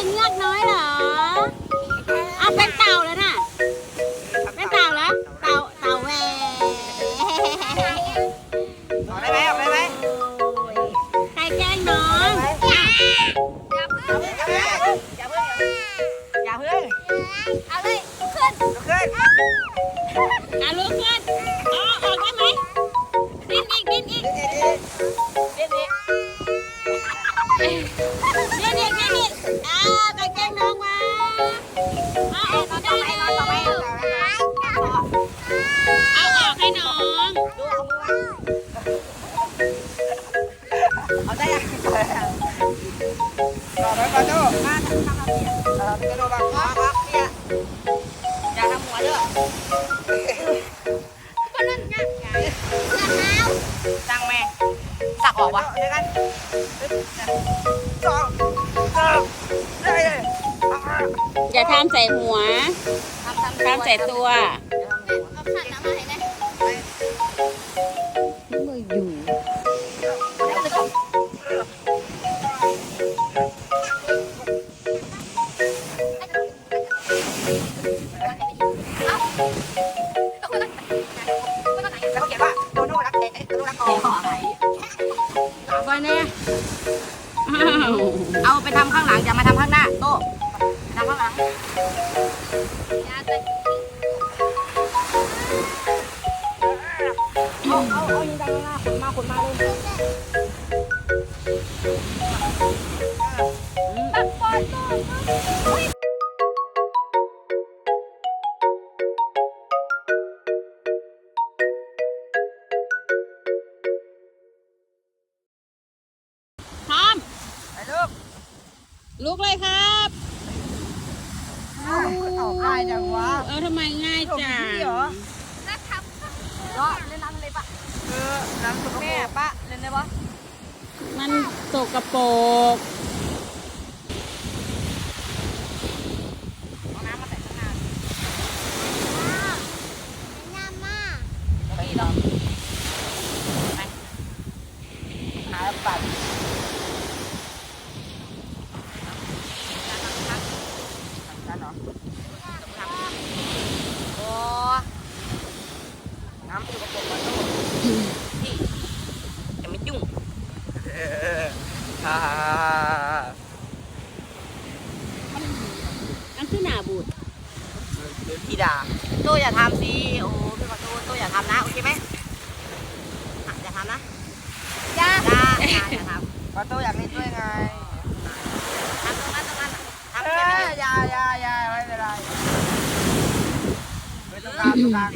เป็นเงือกน้อยเหรออาะเป็นเต่าแล้วน่ะ เป็นเต่าแล้ว เต่า เต่าแหวออกได้ไหมออกได้ไหมใครแกล้งน้องอย่าเพึ่งอย่าเพึ่งอย่าพึ่งเอาเลยขึ้นขึ้นอะลุกขึ้นอ๋อออกได้ไหมดิ้นอีกดิ้นอีก ต่อไปก่อนดูมาทำทำเสียเออกระโดดแบบอ๋ออ๋อเนี่ยอย่าทำหัวเด้อก็นั่นไงเสื้อเท้าจังแม่สักออกวะเดี๋ยวกันสองสามได้เลยอย่าทำใส่หัวทำใส่ตัว แล้วก็เขียนว่าโดโน่รักเอ๊ะโดโน่รักกออเอาไปเนี่ยอ้าวเอาไปทำข้างหลังอย่ามาทำข้างหน้าโต้ไปทำข้างหลังเอาเอาเอายิงดังหน้าขนมาขนมาเลย ลุกเลยครับเอาง่ายจังวะเออทำไมง่ายจังเหรอแล้วทับก็เล่นน้ำทะเลปะเออน้ำสกปรกแม่ปะเล่นได้ปะมันสกปรกเอาน้ำมาใส่ข้างหน้าน้ำมาไปลองไปหาปัดกันเหรอโอ้น้ำสกปรกมา โต้พี่อย่ามายุ่งฮ่าอันคือหนาบูดพี่ด่าโตอย่าทำสิโอ้พี่ขอโทษโตอย่าทำนะโอเคไหมอะอย่าทำนะยาด่าอย่าอย่าทำขอโทษอยากเล่นด้วยไงทำตรงนั้นตรงนั้นทำแค่ไม่อย่าอย่าอย่าไม่เป็นไรไม่ต้องการต้องการ